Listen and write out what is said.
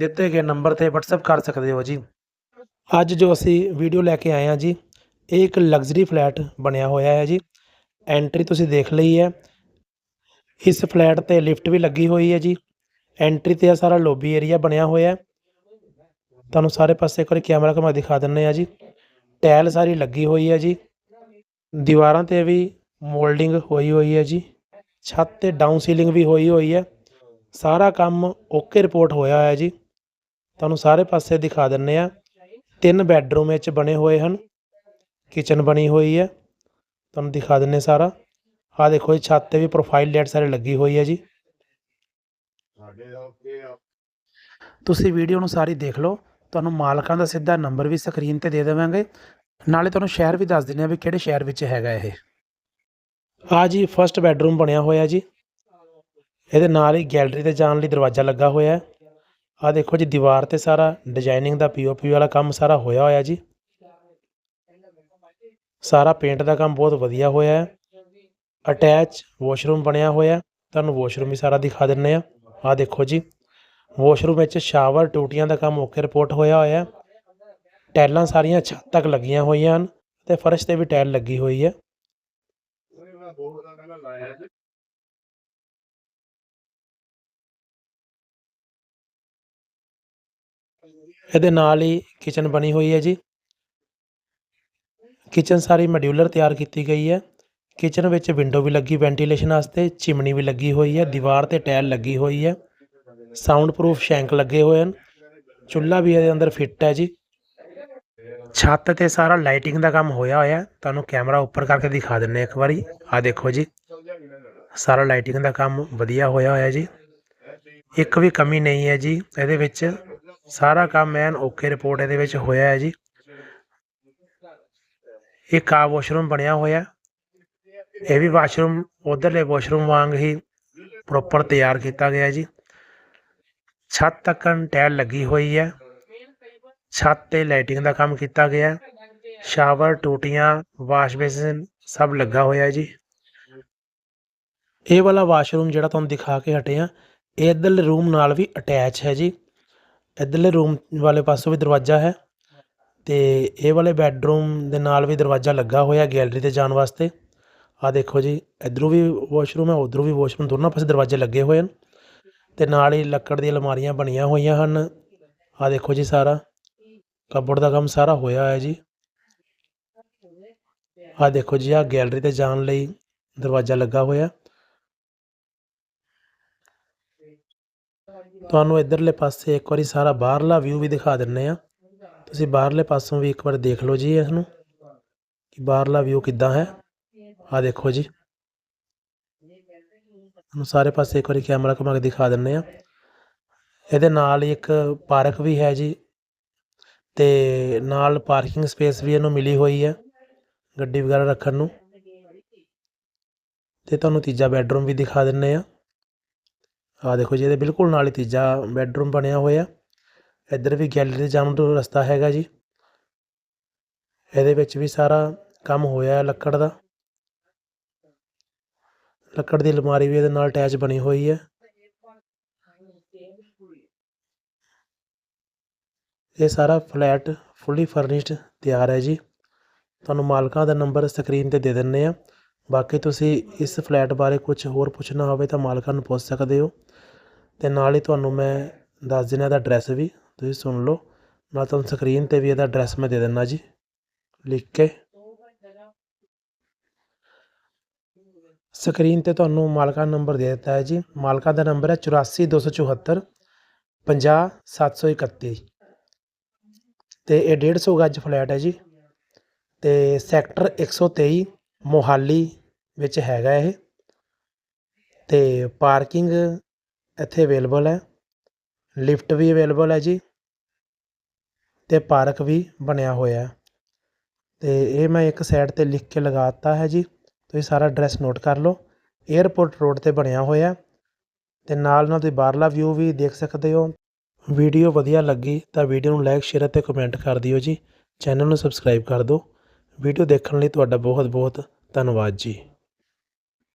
ਦਿੱਤੇ ਗਏ ਨੰਬਰ ਤੇ WhatsApp ਕਰ ਸਕਦੇ ਹੋ ਜੀ। ਅੱਜ ਜੋ ਅਸੀਂ ਵੀਡੀਓ ਲੈ ਕੇ ਆਏ ਹਾਂ ਜੀ, ਇਹ ਇੱਕ ਲਗਜ਼ਰੀ ਫਲੈਟ ਬਣਿਆ ਹੋਇਆ ਹੈ ਜੀ। ਐਂਟਰੀ ਤੁਸੀਂ ਦੇਖ ਲਈ ਹੈ। ਇਸ ਫਲੈਟ ਤੇ ਲਿਫਟ ਵੀ ਲੱਗੀ ਹੋਈ ਹੈ ਜੀ। ਐਂਟਰੀ ਤੇ ਆ ਸਾਰਾ ਲੋਬੀ ਏਰੀਆ ਬਣਿਆ ਹੋਇਆ ਤੁਹਾਨੂੰ ਸਾਰੇ ਪਾਸੇ ਇੱਕ ਵਾਰੀ ਕੈਮਰਾ ਘੁਮਾ ਦਿਖਾ ਦਿੰਨੇ ਆ ਜੀ। ਟਾਇਲ ਸਾਰੀ ਲੱਗੀ ਹੋਈ ਹੈ ਜੀ। ਦੀਵਾਰਾਂ ਤੇ ਵੀ ਮੋਲਡਿੰਗ ਹੋਈ ਹੋਈ ਹੈ ਜੀ। ਛੱਤ ਤੇ ਡਾਊਨ ਸੀਲਿੰਗ ਵੀ ਹੋਈ ਹੋਈ ਹੈ। ਸਾਰਾ ਕੰਮ ਓਕੇ ਰਿਪੋਰਟ ਹੋਇਆ ਹੋਇਆ ਜੀ। ਤੁਹਾਨੂੰ ਸਾਰੇ ਪਾਸੇ ਦਿਖਾ ਦਿੰਨੇ ਆ। ਤਿੰਨ ਬੈੱਡਰੂਮ ਵਿੱਚ ਬਣੇ ਹੋਏ ਹਨ। ਕਿਚਨ ਬਣੀ ਹੋਈ ਹੈ। ਤੁਹਾਨੂੰ ਦਿਖਾ ਦਿੰਨੇ ਸਾਰਾ। ਆਹ ਦੇਖੋ ਜੀ ਛੱਤ ਤੇ ਵੀ ਪ੍ਰੋਫਾਈਲ ਲਾਈਟ ਸਾਰੇ ਲੱਗੀ ਹੋਈ ਹੈ ਜੀ। ਤੁਸੀਂ ਵੀਡੀਓ ਨੂੰ ਸਾਰੀ ਦੇਖ ਲਓ। ਤੁਹਾਨੂੰ ਮਾਲਕਾਂ ਦਾ ਸਿੱਧਾ ਨੰਬਰ ਵੀ ਸਕਰੀਨ ਤੇ ਦੇ ਦੇਵਾਂਗੇ। ਨਾਲੇ ਤੁਹਾਨੂੰ ਸ਼ਹਿਰ ਵੀ ਦੱਸ ਦਿੰਦੇ ਆ ਵੀ ਕਿਹੜੇ ਸ਼ਹਿਰ ਵਿੱਚ ਹੈਗਾ ਇਹ। ਆ ਜੀ ਫਰਸਟ ਬੈੱਡਰੂਮ ਬਣਿਆ ਹੋਇਆ ਜੀ। ਇਹਦੇ ਨਾਲ ਹੀ ਗੈਲਰੀ ਤੇ ਜਾਣ ਲਈ ਦਰਵਾਜ਼ਾ ਲੱਗਾ ਹੋਇਆ ਹੈ। ਆ ਦੇਖੋ ਜੀ, ਦੀਵਾਰ ਤੇ ਸਾਰਾ ਡਿਜ਼ਾਈਨਿੰਗ ਦਾ ਪੀਓਪੀ ਵਾਲਾ ਕੰਮ ਸਾਰਾ ਹੋਇਆ ਹੋਇਆ ਜੀ। ਸਾਰਾ ਪੇਂਟ ਦਾ ਕੰਮ ਬਹੁਤ ਵਧੀਆ ਹੋਇਆ ਹੈ। ਅਟੈਚ ਵਾਸ਼ਰੂਮ ਬਣਿਆ ਹੋਇਆ ਤੁਹਾਨੂੰ ਵਾਸ਼ਰੂਮ ਵੀ ਸਾਰਾ ਦਿਖਾ ਦਿੰਨੇ ਆ ਆ ਦੇਖੋ ਜੀ ਵਾਸ਼ਰੂਮ ਵਿੱਚ ਸ਼ਾਵਰ ਟੂਟੀਆਂ ਦਾ ਕੰਮ ਓਕੇ ਰਿਪੋਰਟ ਹੋਇਆ ਹੋਇਆ ਹੈ। ਟੈਲਾਂ ਸਾਰੀਆਂ ਛੱਤ ਤੱਕ ਲੱਗੀਆਂ ਹੋਈਆਂ ਹਨ ਤੇ ਫਰਸ਼ ਤੇ ਵੀ ਟੈਲ ਲੱਗੀ ਹੋਈ ਹੈ। ਇਹਦੇ ਨਾਲ ਹੀ ਕਿਚਨ ਬਣੀ ਹੋਈ ਹੈ ਜੀ। ਕਿਚਨ ਸਾਰੀ ਮੋਡਿਊਲਰ ਤਿਆਰ ਕੀਤੀ ਗਈ ਹੈ। ਕਿਚਨ ਵਿੱਚ ਵਿੰਡੋ ਵੀ ਲੱਗੀ ਵੈਂਟੀਲੇਸ਼ਨ ਵਾਸਤੇ ਚਿਮਨੀ ਵੀ ਲੱਗੀ ਹੋਈ ਹੈ, ਦੀਵਾਰ ਤੇ ਟਾਇਲ ਲੱਗੀ ਹੋਈ ਹੈ। ਸਾਊਂਡ ਪ੍ਰੂਫ ਸ਼ੈਂਕ ਲੱਗੇ ਹੋਏ ਹਨ। ਚੁੱਲ੍ਹਾ ਵੀ ਇਹਦੇ ਅੰਦਰ ਫਿੱਟ ਹੈ ਜੀ। ਛੱਤ ਤੇ ਸਾਰਾ ਲਾਈਟਿੰਗ ਦਾ ਕੰਮ ਹੋਇਆ ਹੋਇਆ ਤੁਹਾਨੂੰ ਕੈਮਰਾ ਉੱਪਰ ਕਰਕੇ ਦਿਖਾ ਦਿੰਨੇ ਇੱਕ ਵਾਰੀ। ਆ ਦੇਖੋ ਜੀ। ਸਾਰਾ ਲਾਈਟਿੰਗ ਦਾ ਕੰਮ ਵਧੀਆ ਹੋਇਆ ਹੋਇਆ ਜੀ। ਇੱਕ ਵੀ ਕਮੀ ਨਹੀਂ ਹੈ ਜੀ। ਇਹਦੇ ਵਿੱਚ ਸਾਰਾ ਕੰਮ ਐਨ ਓਕੇ ਰਿਪੋਰਟ ਇਹਦੇ ਵਿੱਚ ਹੋਇਆ ਹੈ ਜੀ। ਇਹ ਕਾ ਵਾਸ਼ਰੂਮ ਬਣਿਆ ਹੋਇਆ ਇਹ ਵੀ ਵਾਸ਼ਰੂਮ ਉਧਰਲੇ ਵਾਸ਼ਰੂਮ ਵਾਂਗ ਹੀ ਪ੍ਰੋਪਰ ਤਿਆਰ ਕੀਤਾ ਗਿਆ ਜੀ। ਛੱਤ ਤੱਕਨ ਟਾਇਲ ਲੱਗੀ ਹੋਈ ਹੈ। ਛੱਤ ਤੇ ਲਾਈਟਿੰਗ ਦਾ ਕੰਮ ਕੀਤਾ ਗਿਆ ਸ਼ਾਵਰ ਟੂਟੀਆਂ ਵਾਸ਼ ਬੇਸਿਨ ਸਭ ਲੱਗਾ ਹੋਇਆ ਹੈ ਜੀ। ਇਹ ਵਾਲਾ ਵਾਸ਼ਰੂਮ ਜਿਹੜਾ ਤੁਹਾਨੂੰ ਦਿਖਾ ਕੇ ਹਟੇ ਆ ਇਹ ਇੱਧਰਲੇ ਰੂਮ ਨਾਲ ਵੀ ਅਟੈਚ ਹੈ ਜੀ। ਇੱਧਰਲੇ ਰੂਮ ਵਾਲੇ ਪਾਸੋਂ ਵੀ ਦਰਵਾਜ਼ਾ ਹੈ ਤੇ ਇਹ ਵਾਲੇ ਬੈੱਡਰੂਮ ਦੇ ਨਾਲ ਵੀ ਦਰਵਾਜ਼ਾ ਲੱਗਾ ਹੋਇਆ ਗੈਲਰੀ ਤੇ ਜਾਣ ਵਾਸਤੇ। ਆ ਦੇਖੋ ਜੀ, ਇਧਰੋਂ ਵੀ ਵਾਸ਼ਰੂਮ ਹੈ, ਉਧਰੋਂ ਵੀ ਵਾਸ਼ਰੂਮ ਦੋਨਾਂ ਪਾਸੇ ਦਰਵਾਜ਼ੇ ਲੱਗੇ ਹੋਏ ਹਨ ਤੇ ਨਾਲ ਹੀ ਲੱਕੜ ਦੀਆਂ ਅਲਮਾਰੀਆਂ ਬਣੀਆਂ ਹੋਈਆਂ ਹਨ। ਆ ਦੇਖੋ ਜੀ ਸਾਰਾ ਕਬੋਰਡ ਦਾ ਕੰਮ ਸਾਰਾ ਹੋਇਆ ਹੈ ਜੀ। ਆ ਦੇਖੋ ਜੀ ਆ ਗੈਲਰੀ ਤੇ ਜਾਣ ਲਈ ਦਰਵਾਜ਼ਾ ਲੱਗਾ ਹੋਇਆ। ਤੁਹਾਨੂੰ ਇਧਰਲੇ ਪਾਸੇ ਇੱਕ ਵਾਰੀ ਸਾਰਾ ਬਾਹਰਲਾ ਵਿਊ ਵੀ ਦਿਖਾ ਦਿੰਨੇ ਆ। ਤੁਸੀਂ ਬਾਹਰਲੇ ਪਾਸੋਂ ਵੀ ਇੱਕ ਵਾਰ ਦੇਖ ਲਓ ਜੀ ਇਸ ਨੂੰ ਕਿ ਬਾਹਰਲਾ ਵਿਊ ਕਿੱਦਾਂ ਹੈ। ਆ ਦੇਖੋ ਜੀ। ਤੁਹਾਨੂੰ ਸਾਰੇ ਪਾਸੇ ਇੱਕ ਵਾਰੀ ਕੈਮਰਾ ਘੁਮਾ ਕੇ ਦਿਖਾ ਦਿੰਨੇ ਆ। ਇਹਦੇ ਨਾਲ ਹੀ ਇੱਕ ਪਾਰਕ ਵੀ ਹੈ ਜੀ। ਤੇ ਨਾਲ ਪਾਰਕਿੰਗ ਸਪੇਸ ਵੀ ਇਹਨੂੰ ਮਿਲੀ ਹੋਈ ਹੈ ਗੱਡੀ ਵਗੈਰਾ ਰੱਖਣ ਨੂੰ। ਤੇ ਤੁਹਾਨੂੰ ਤੀਜਾ ਬੈੱਡਰੂਮ ਵੀ ਦਿਖਾ ਦਿੰਨੇ ਆ। ਆ ਦੇਖੋ ਜੀ, ਇਹਦੇ ਬਿਲਕੁਲ ਨਾਲ ਹੀ ਤੀਜਾ ਬੈੱਡਰੂਮ ਬਣਿਆ ਹੋਇਆ। ਇੱਧਰ ਵੀ ਗੈਲਰੀ ਦੇ ਜਾਣ ਤੋਂ ਰਸਤਾ ਹੈਗਾ ਜੀ। ਇਹਦੇ ਵਿੱਚ ਵੀ ਸਾਰਾ ਕੰਮ ਹੋਇਆ ਹੈ ਲੱਕੜ ਦਾ। ਲੱਕੜ ਦੀ ਅਲਮਾਰੀ ਵੀ ਇਹਦੇ ਨਾਲ ਅਟੈਚ ਬਣੀ ਹੋਈ ਹੈ। ਇਹ ਸਾਰਾ ਫਲੈਟ ਫੁੱਲੀ ਫਰਨਿਸ਼ਡ ਤਿਆਰ ਹੈ ਜੀ। ਤੁਹਾਨੂੰ ਮਾਲਕਾਂ ਦਾ ਨੰਬਰ ਸਕਰੀਨ ਤੇ ਦੇ ਦਿੰਨੇ ਆ ਬਾਕੀ ਤੁਸੀਂ ਇਸ ਫਲੈਟ ਬਾਰੇ ਕੁਝ ਹੋਰ ਪੁੱਛਣਾ ਹੋਵੇ ਤਾਂ ਮਾਲਕਾਂ ਨੂੰ ਪੁੱਛ ਸਕਦੇ ਹੋ। ਅਤੇ ਨਾਲ ਹੀ ਤੁਹਾਨੂੰ ਮੈਂ ਦੱਸ ਦਿੰਦਾ ਇਹਦਾ ਐਡਰੈਸ ਵੀ, ਤੁਸੀਂ ਸੁਣ ਲਓ। ਨਾਲ ਤੁਹਾਨੂੰ ਸਕਰੀਨ ਤੇ ਵੀ ਇਹਦਾ ਐਡਰੈਸ ਮੈਂ ਦੇ ਦਿੰਦਾ ਜੀ, ਲਿਖ ਕੇ। ਸਕਰੀਨ ਤੇ ਤੁਹਾਨੂੰ ਮਾਲਕਾਂ ਨੰਬਰ ਦੇ ਦਿੱਤਾ ਹੈ ਜੀ। ਮਾਲਕਾਂ ਦਾ ਨੰਬਰ ਹੈ 84274 50731 ਤੇ ਇਹ 150 ਗੱਜ ਫਲੈਟ ਹੈ ਜੀ। ਤੇ ਸੈਕਟਰ 123 ਮੋਹਾਲੀ ਵਿੱਚ ਹੈਗਾ ਇਹ। ਤੇ ਪਾਰਕਿੰਗ ਇੱਥੇ ਅਵੇਲੇਬਲ ਹੈ। ਲਿਫਟ ਵੀ ਅਵੇਲੇਬਲ ਹੈ ਜੀ ਤੇ ਪਾਰਕ ਵੀ ਬਣਿਆ ਹੋਇਆ ਹੈ। ਤੇ ਇਹ ਮੈਂ ਇੱਕ ਸਾਈਡ ਤੇ ਲਿਖ ਕੇ ਲਗਾ ਦਿੱਤਾ ਹੈ ਜੀ। ਤੁਸੀਂ ਸਾਰਾ ਐਡਰੈਸ ਨੋਟ ਕਰ ਲਓ। 에ਅਰਪੋਰਟ ਰੋਡ ਤੇ ਬਣਿਆ ਹੋਇਆ ਤੇ ਨਾਲ ਨਾਲ ਤੁਸੀਂ ਬਾਹਰਲਾ ਵਿਊ ਵੀ ਦੇਖ ਸਕਦੇ ਹੋ। ਵੀਡੀਓ ਵਧੀਆ ਲੱਗੀ ਤਾਂ ਵੀਡੀਓ ਨੂੰ ਲਾਈਕ ਸ਼ੇਅਰ ਅਤੇ ਕਮੈਂਟ ਕਰ ਦਿਓ ਜੀ। ਚੈਨਲ ਨੂੰ ਸਬਸਕ੍ਰਾਈਬ ਕਰ ਦਿਓ। ਵੀਡੀਓ ਦੇਖਣ ਲਈ ਤੁਹਾਡਾ ਬਹੁਤ ਬਹੁਤ ਧੰਨਵਾਦ ਜੀ।